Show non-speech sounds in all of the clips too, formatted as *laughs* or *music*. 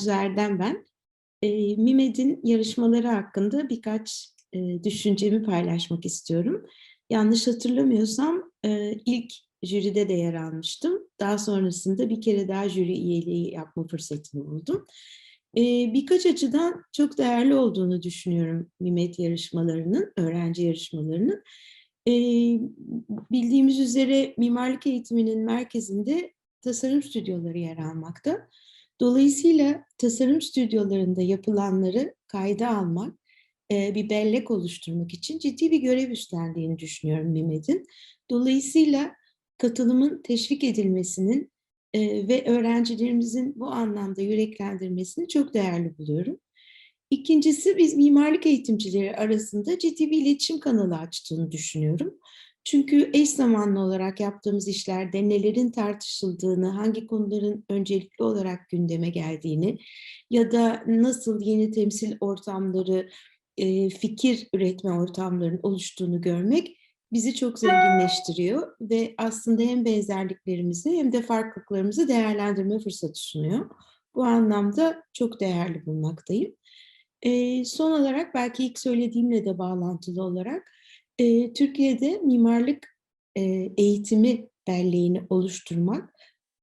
Arzu Erdem ben. E, MİMED'in yarışmaları hakkında birkaç e, düşüncemi paylaşmak istiyorum. Yanlış hatırlamıyorsam e, ilk jüride de yer almıştım. Daha sonrasında bir kere daha jüri üyeliği yapma fırsatını buldum. E, birkaç açıdan çok değerli olduğunu düşünüyorum MİMED yarışmalarının, öğrenci yarışmalarının. E, bildiğimiz üzere mimarlık eğitiminin merkezinde tasarım stüdyoları yer almakta. Dolayısıyla tasarım stüdyolarında yapılanları kayda almak, e, bir bellek oluşturmak için ciddi bir görev üstlendiğini düşünüyorum MİMED'in. Dolayısıyla katılımın teşvik edilmesinin e, ve öğrencilerimizin bu anlamda yüreklendirmesini çok değerli buluyorum. İkincisi biz mimarlık eğitimcileri arasında ciddi bir iletişim kanalı açtığını düşünüyorum. Çünkü eş zamanlı olarak yaptığımız işlerde nelerin tartışıldığını, hangi konuların öncelikli olarak gündeme geldiğini ya da nasıl yeni temsil ortamları, fikir üretme ortamlarının oluştuğunu görmek bizi çok zenginleştiriyor ve aslında hem benzerliklerimizi hem de farklılıklarımızı değerlendirme fırsatı sunuyor. Bu anlamda çok değerli bulmaktayım. Son olarak belki ilk söylediğimle de bağlantılı olarak e, Türkiye'de mimarlık e, eğitimi belleğini oluşturmak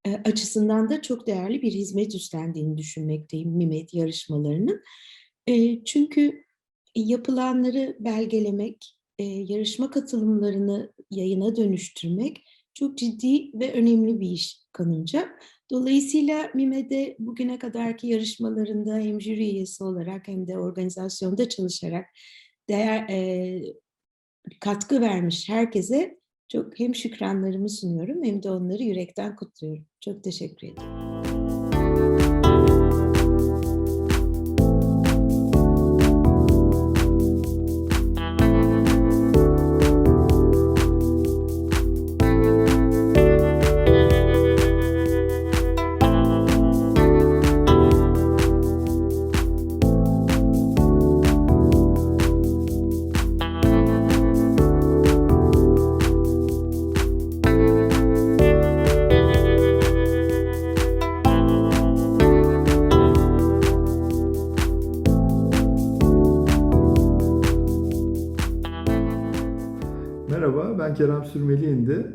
e, açısından da çok değerli bir hizmet üstlendiğini düşünmekteyim MİMED yarışmalarının. E, çünkü yapılanları belgelemek, e, yarışma katılımlarını yayına dönüştürmek çok ciddi ve önemli bir iş kanınca. Dolayısıyla MİME'de bugüne kadarki yarışmalarında hem jüri üyesi olarak hem de organizasyonda çalışarak değer, e, katkı vermiş herkese çok hem şükranlarımı sunuyorum hem de onları yürekten kutluyorum. Çok teşekkür ederim. Kerem Sürmeliyindi.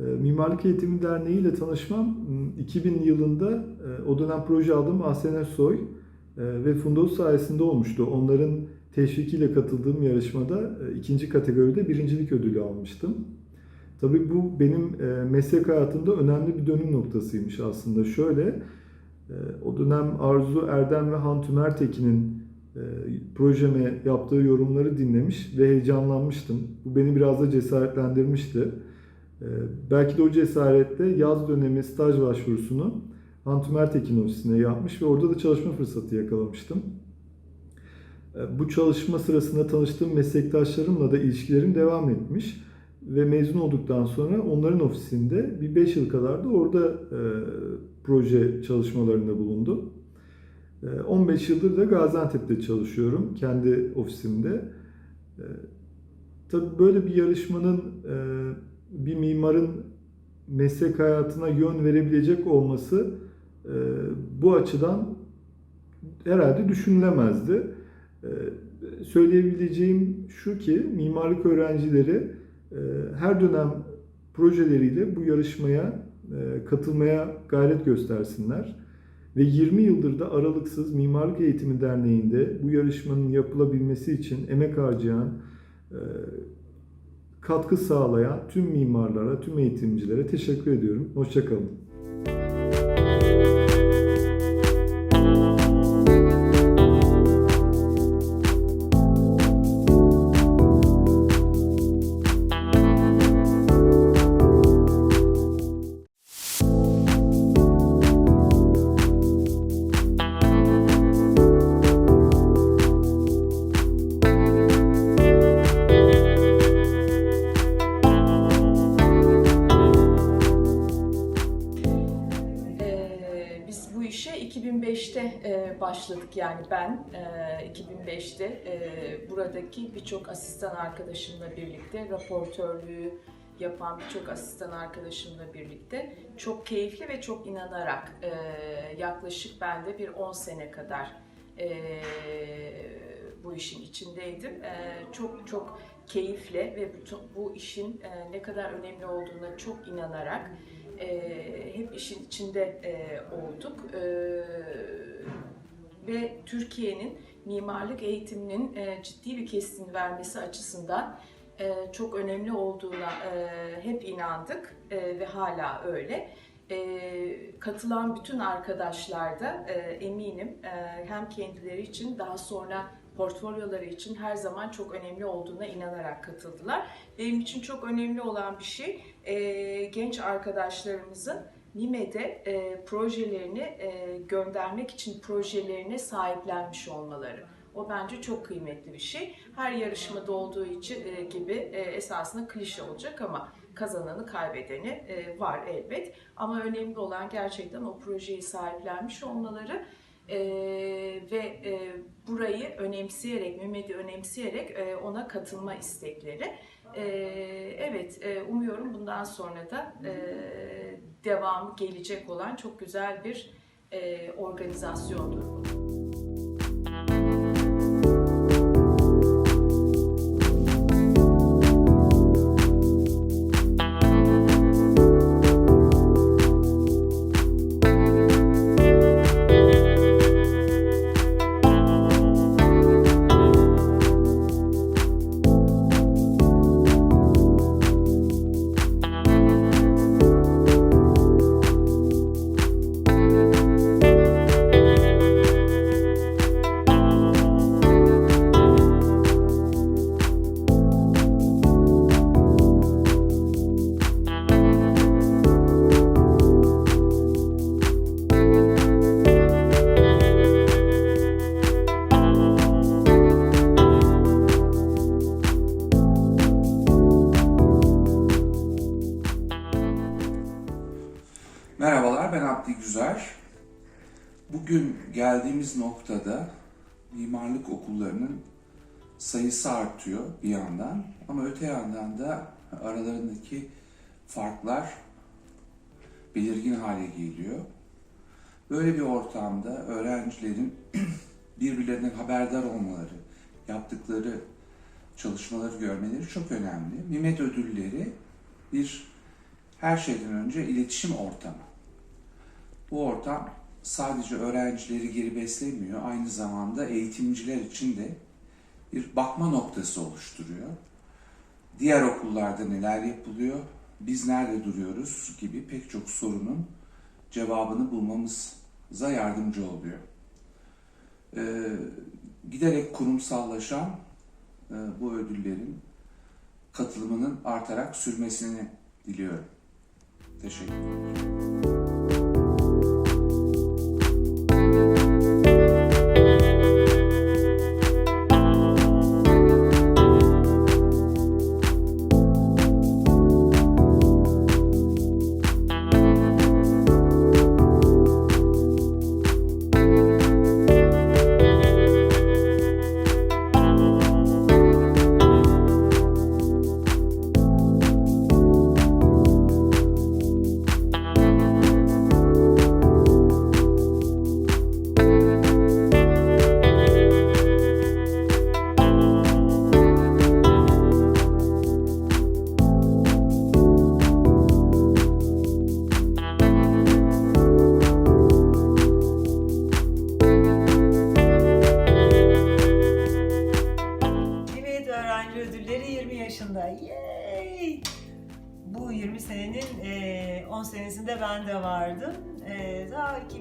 Ee, Mimarlık Eğitimi Derneği ile tanışmam 2000 yılında e, o dönem proje aldığım Ahsen Soy e, ve Fundos sayesinde olmuştu. Onların teşvikiyle katıldığım yarışmada e, ikinci kategoride birincilik ödülü almıştım. Tabii bu benim meslek hayatımda önemli bir dönüm noktasıymış aslında. Şöyle, o dönem Arzu Erdem ve Han Tümertekin'in e, projeme yaptığı yorumları dinlemiş ve heyecanlanmıştım. Bu beni biraz da cesaretlendirmişti. E, belki de o cesaretle yaz dönemi staj başvurusunu Hantum Ertekin ofisine yapmış ve orada da çalışma fırsatı yakalamıştım. E, bu çalışma sırasında tanıştığım meslektaşlarımla da ilişkilerim devam etmiş ve mezun olduktan sonra onların ofisinde bir 5 yıl kadar da orada e, proje çalışmalarında bulundum. 15 ee, yıldır da Gaziantep'te çalışıyorum kendi ofisimde. Ee, tabii böyle bir yarışmanın e, bir mimarın meslek hayatına yön verebilecek olması e, bu açıdan herhalde düşünülemezdi. Ee, söyleyebileceğim şu ki mimarlık öğrencileri e, her dönem projeleriyle bu yarışmaya katılmaya gayret göstersinler. Ve 20 yıldır da aralıksız Mimarlık Eğitimi Derneği'nde bu yarışmanın yapılabilmesi için emek harcayan, e, katkı sağlayan tüm mimarlara, tüm eğitimcilere teşekkür ediyorum. Hoşçakalın. 2005'te e, başladık yani ben e, 2005'te e, buradaki birçok asistan arkadaşımla birlikte raportörlüğü yapan birçok asistan arkadaşımla birlikte çok keyifli ve çok inanarak e, yaklaşık ben de bir 10 sene kadar e, bu işin içindeydim. E, çok çok keyifle ve bütün bu işin e, ne kadar önemli olduğuna çok inanarak e, hep işin içinde e, olduk. E, ve Türkiye'nin mimarlık eğitiminin e, ciddi bir kesin vermesi açısından e, çok önemli olduğuna e, hep inandık e, ve hala öyle. E, katılan bütün arkadaşlar da e, eminim e, hem kendileri için daha sonra portfolyoları için her zaman çok önemli olduğuna inanarak katıldılar. Benim için çok önemli olan bir şey e, genç arkadaşlarımızın NİME'de e, projelerini e, göndermek için projelerine sahiplenmiş olmaları. O bence çok kıymetli bir şey. Her yarışmada olduğu için e, gibi e, esasında klişe olacak ama kazananı kaybedeni e, var elbet. Ama önemli olan gerçekten o projeyi sahiplenmiş olmaları e, ve e, burayı önemseyerek, Mehmet'i önemseyerek e, ona katılma istekleri. E, evet, e, umuyorum bundan sonra da e, devamı gelecek olan çok güzel bir e, organizasyondur bu. Bugün geldiğimiz noktada mimarlık okullarının sayısı artıyor bir yandan ama öte yandan da aralarındaki farklar belirgin hale geliyor. Böyle bir ortamda öğrencilerin *clears throat* birbirlerinden haberdar olmaları, yaptıkları çalışmaları görmeleri çok önemli. Mimet ödülleri bir her şeyden önce iletişim ortamı. Bu ortam sadece öğrencileri geri beslemiyor, aynı zamanda eğitimciler için de bir bakma noktası oluşturuyor. Diğer okullarda neler yapılıyor, biz nerede duruyoruz gibi pek çok sorunun cevabını bulmamıza yardımcı oluyor. Ee, giderek kurumsallaşan e, bu ödüllerin katılımının artarak sürmesini diliyorum. Teşekkür ederim.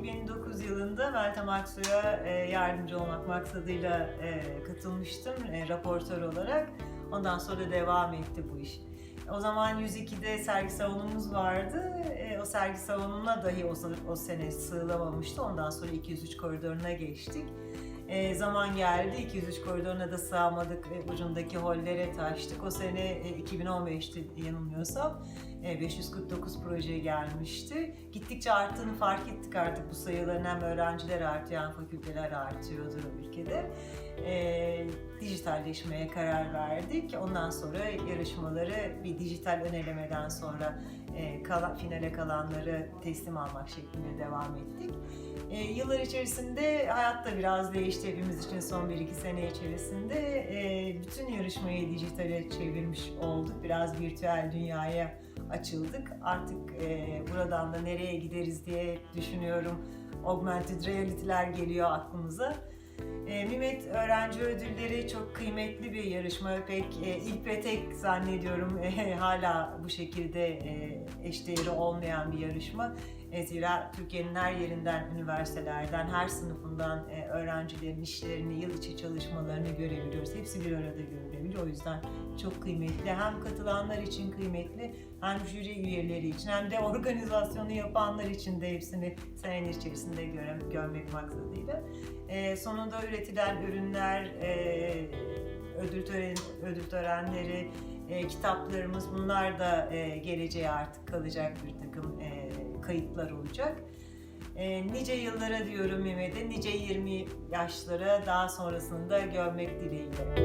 2009 yılında Meltem Aksu'ya e, yardımcı olmak maksadıyla e, katılmıştım e, raportör olarak. Ondan sonra devam etti bu iş. O zaman 102'de sergi salonumuz vardı. O sergi salonuna dahi o, o sene sığılamamıştı. Ondan sonra 203 koridoruna geçtik. E, zaman geldi 203 koridoruna da sığamadık. E, ucundaki hollere taştık. O sene e, 2015'ti yanılmıyorsam. E, 549 proje gelmişti. Gittikçe arttığını fark ettik artık bu sayıların hem öğrenciler artıyor hem fakülteler artıyordu ülkede. E, dijitalleşmeye karar verdik. Ondan sonra yarışmaları bir dijital önelemeden sonra e, kala- finale kalanları teslim almak şeklinde devam ettik. E, yıllar içerisinde hayat da biraz değişti hepimiz için son 1-2 sene içerisinde. E, bütün yarışmayı dijitale çevirmiş olduk. Biraz virtüel dünyaya açıldık. Artık e, buradan da nereye gideriz diye düşünüyorum. Augmented reality'ler geliyor aklımıza. E, Mimet Öğrenci Ödülleri çok kıymetli bir yarışma. Pek e, ilk ve tek zannediyorum e, *laughs* hala bu şekilde eşdeğeri olmayan bir yarışma. E, zira Türkiye'nin her yerinden, üniversitelerden, her sınıfından e, öğrencilerin işlerini, yıl içi çalışmalarını görebiliyoruz. Hepsi bir arada görülebiliyor. O yüzden çok kıymetli. Hem katılanlar için kıymetli, hem jüri üyeleri için, hem de organizasyonu yapanlar için de hepsini senenin içerisinde göre, görmek maksadıyla. E, sonunda üretilen ürünler, e, ödül, tören, ödül törenleri, e, kitaplarımız bunlar da e, geleceğe artık kalacak bir takım e, kayıtlar olacak. E, nice yıllara diyorum Mehmet'e, nice 20 yaşlara daha sonrasında görmek dileğiyle.